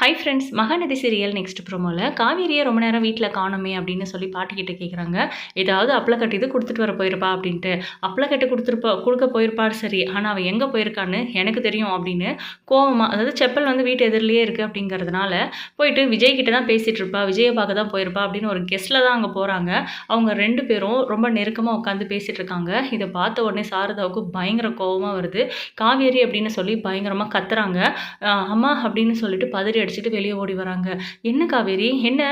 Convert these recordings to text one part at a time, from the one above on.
Hi friends Mahanadi serial next ப்ரோமோவில் காவேரியை ரொம்ப நேரம் வீட்டில் காணுமே அப்படின்னு சொல்லி பாட்டிக்கிட்ட கேட்குறாங்க ஏதாவது அப்பளக்கட்டு இது கொடுத்துட்டு வர போயிருப்பா அப்படின்ட்டு. அப்பளக்கட்டு கொடுத்துருப்பா கொடுக்க போயிருப்பார் சரி ஆனால் அவள் எங்கே போயிருக்கான்னு எனக்கு தெரியும் அப்படின்னு கோவமாக அதாவது செப்பல் வந்து வீட்டு எதிரிலேயே இருக்குது அப்படிங்கிறதுனால போயிட்டு விஜய் கிட்ட தான் பேசிகிட்டு இருப்பா விஜயை பார்க்க தான் போயிருப்பா அப்படின்னு ஒரு கெஸ்ட்டில் தான் அங்கே போகிறாங்க அவங்க ரெண்டு பேரும் ரொம்ப நெருக்கமாக உட்காந்து பேசிகிட்டு இருக்காங்க. இதை பார்த்த உடனே சாரதாவுக்கு பயங்கர கோவமாக வருது. காவேரி அப்படின்னு சொல்லி பயங்கரமாக கத்துறாங்க. அம்மா அப்படின்னு சொல்லிட்டு பதறி அடிச்சுட்டு வெளியே ஓடி வராங்க. என்ன காவேரி? என்ன?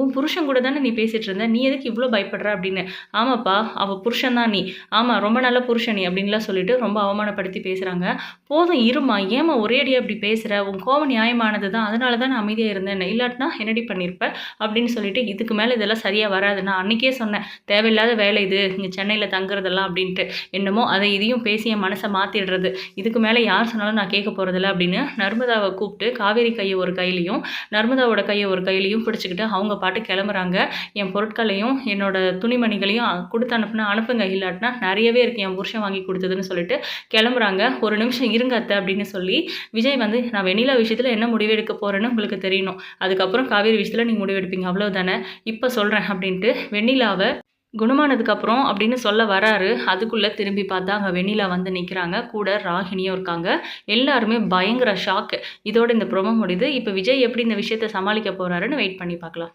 உன் புருஷன் கூட தானே நீ பேசிகிட்டு இருந்த? நீ எதுக்கு இவ்வளோ பயப்படுற? அப்படின்னு. ஆமாப்பா அவள் புருஷன் தான் நீ. ஆமாம் ரொம்ப நல்ல புருஷன் நீ அப்படின்லாம் சொல்லிட்டு ரொம்ப அவமானப்படுத்தி பேசுகிறாங்க போதும் இருமா ஏமா ஒரே அப்படி பேசுகிற உன் கோவம் நியாயமானது தான். அதனால தான் நான் அமைதியாக இருந்தேன். இல்லாட்டினா என்னடி பண்ணியிருப்பேன் அப்படின்னு சொல்லிட்டு இதுக்கு மேலே இதெல்லாம் சரியாக வராது. நான் அன்றைக்கே சொன்னேன். தேவையில்லாத வேலை இது. இங்கே சென்னையில் தங்குறதெல்லாம் அப்படின்ட்டு. என்னமோ அதை இதையும் பேசி என் மனசை மாற்றிடுறது இதுக்கு மேலே யார் சொன்னாலும் நான் கேட்க போகிறதில்ல அப்படின்னு நர்மதாவை கூப்பிட்டு காவேரி கையை ஒரு கையிலையும் நர்மதாவோட கையை ஒரு கையிலையும் பிடிச்சிக்கிட்டு அவங்க பாட்டு கிளம்புறாங்க. என் பொருட்களையும் என்னோட துணிமணிகளையும் கொடுத்து அனுப்புனா அனுப்புங்க. இல்லாட்டினா நிறையவே இருக்குது என் புருஷன் வாங்கி கொடுத்ததுன்னு சொல்லிட்டு கிளம்புறாங்க. ஒரு நிமிஷம் இருங்க அத்தை அப்படின்னு சொல்லி விஜய் வந்து நான் வெண்ணிலா விஷயத்தில் என்ன முடிவெடுக்க போகிறேன்னு உங்களுக்கு தெரியணும். அதுக்கப்புறம் காவேரி விஷயத்தில் நீங்கள் முடிவெடுப்பீங்க அவ்வளோதானே இப்போ சொல்கிறேன் அப்படின்ட்டு வெண்ணிலாவை குணமானதுக்கப்புறம் அப்படின்னு சொல்ல வராரு. அதுக்குள்ளே திரும்பி பார்த்தா அங்கே வெண்ணிலா வந்து நிற்கிறாங்க கூட ராகினியும் இருக்காங்க. எல்லாருமே பயங்கர ஷாக்கு இதோட இந்த ப்ரொமோ முடியுது. இப்போ விஜய் எப்படி இந்த விஷயத்தை சமாளிக்க போகிறாருன்னு வெயிட் பண்ணி பார்க்கலாம்.